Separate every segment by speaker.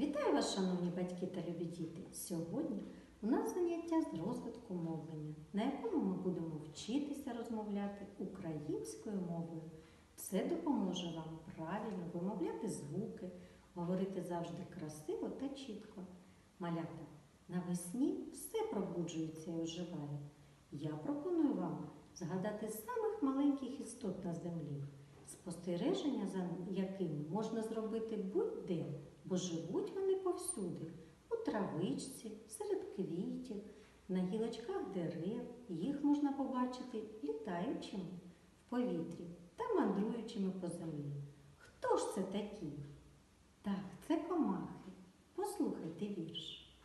Speaker 1: Вітаю вас, шановні батьки та любі діти! Сьогодні у нас заняття з розвитку мовлення, на якому ми будемо вчитися розмовляти українською мовою. Це допоможе вам правильно вимовляти звуки, говорити завжди красиво та чітко. Малята, навесні все пробуджується і оживає. Я пропоную вам згадати самих маленьких істот на землі, спостереження за якими можна зробити будь-де, бо живуть вони повсюди, у травичці, серед квітів, на гілочках дерев. Їх можна побачити літаючими в повітрі та мандруючими по землі. Хто ж це такі? Так, це комахи. Послухайте вірш.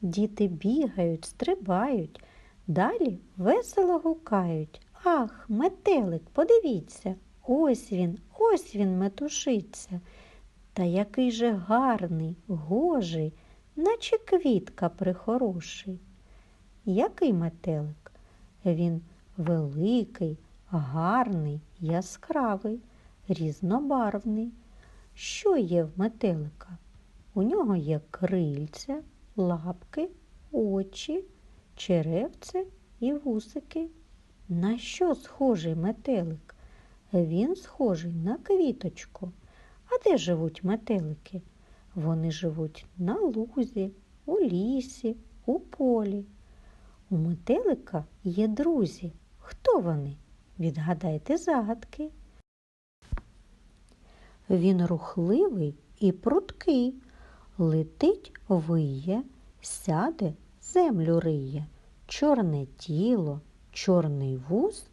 Speaker 2: Діти бігають, стрибають, далі весело гукають. Ах, метелик, подивіться, ось він, ось він метушиться. Та який же гарний, гожий, наче квітка прихороший. Який метелик? Він великий, гарний, яскравий, різнобарвний. Що є в метелика? У нього є крильця, лапки, очі, черевце і вусики. На що схожий метелик? Він схожий на квіточку. А де живуть метелики? Вони живуть на лузі, у лісі, у полі. У метелика є друзі. Хто вони? Відгадайте загадки. Він рухливий і пруткий, летить виє, сяде, землю риє, чорне тіло, чорний вуз,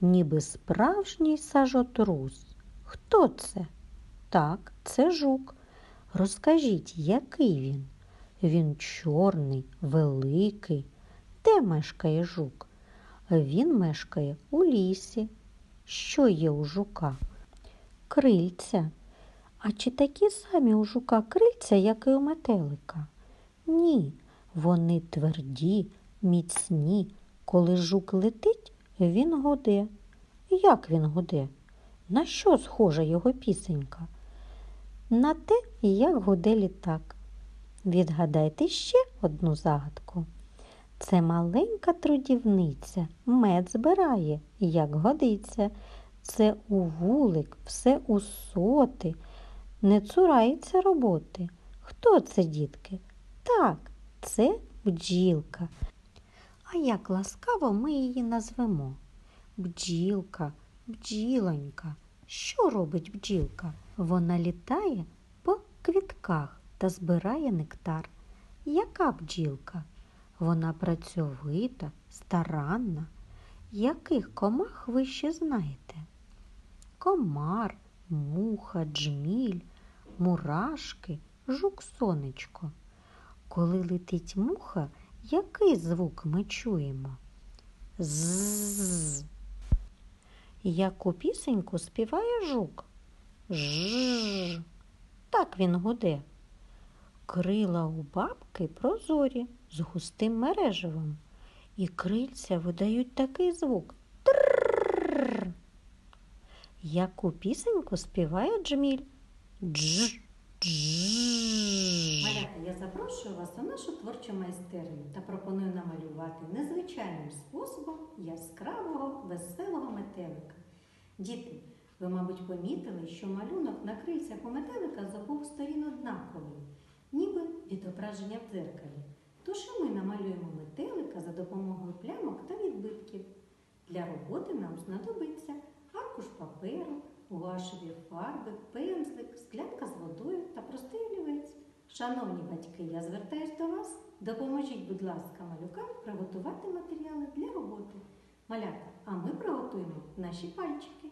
Speaker 2: ніби справжній сажотрус. Хто це? Так, це жук. Розкажіть, який він? Він чорний, великий. Де мешкає жук? Він мешкає у лісі. Що є у жука? Крильця. А чи такі самі у жука крильця, як і у метелика? Ні, вони тверді, міцні. Коли жук летить, він гуде. Як він гуде? На що схожа його пісенька? На те, як гуде літак. Відгадайте ще одну загадку. Це маленька трудівниця, мед збирає, як годиться. Це у вулик, все у соти, не цурається роботи. Хто це, дітки? Так, це бджілка. А як ласкаво ми її назвемо? Бджілка, бджілонька. Що робить бджілка? Вона літає по квітках та збирає нектар. Яка бджілка? Вона працьовита, старанна. Яких комах ви ще знаєте? Комар, муха, джміль, мурашки, жук сонечко. Коли летить муха, який звук ми чуємо? З. Яку пісеньку співає жук? Жж. Так він гуде. Крила у бабки прозорі з густим мереживом, і крильця видають такий звук. Трррррр. Яку пісеньку співає джміль? Дж. Дж.
Speaker 1: Я запрошую вас у нашу творчу майстерню та пропоную намалювати незвичайним способом яскравого, веселого метелика. Діти, ви, мабуть, помітили, що малюнок на крильцях у метелика з обох сторін однаковий, ніби відображення в дзеркалі. Тож і ми намалюємо метелика за допомогою плямок та відбитків. Для роботи нам знадобиться аркуш паперу, гуашеві фарби, пензлик, склянка з водою. Шановні батьки, я звертаюсь до вас. Допоможіть, будь ласка, малюкам приготувати матеріали для роботи. Малята, а ми приготуємо наші пальчики.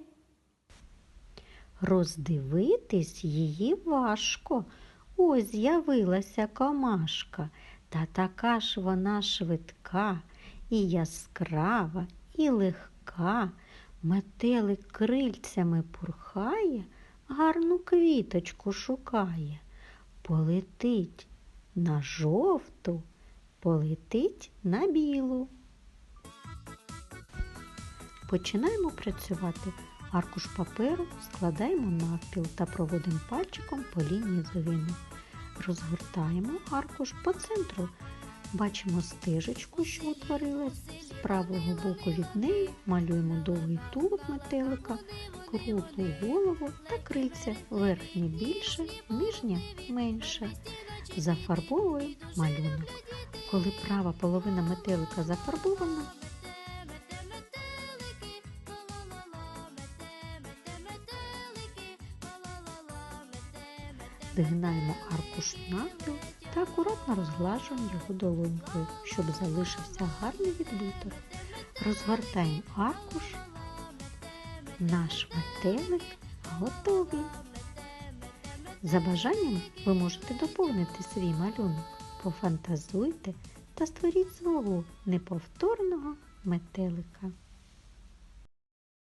Speaker 2: Роздивитись її важко. Ось з'явилася комашка, та така ж вона швидка, і яскрава, і легка. Метелик крильцями пурхає, гарну квіточку шукає. Полетить на жовту, полетить на білу. Починаємо працювати Аркуш паперу складаємо навпіл та проводимо пальчиком по лінії згину. Розгортаємо аркуш по центру. Бачимо стежечку, що утворилась. З правого боку від неї малюємо довгий тулуб метелика, круглу голову та крильця. Верхнє більше, нижнє менше. Зафарбовуємо малюнок. Коли права половина метелика зафарбована, згинаємо аркуш навпіл та акуратно розглажуємо його долонькою, щоб залишився гарний відбиток. Розгортаємо аркуш. Наш метелик готовий. За бажанням ви можете доповнити свій малюнок, пофантазуйте та створіть свого неповторного метелика.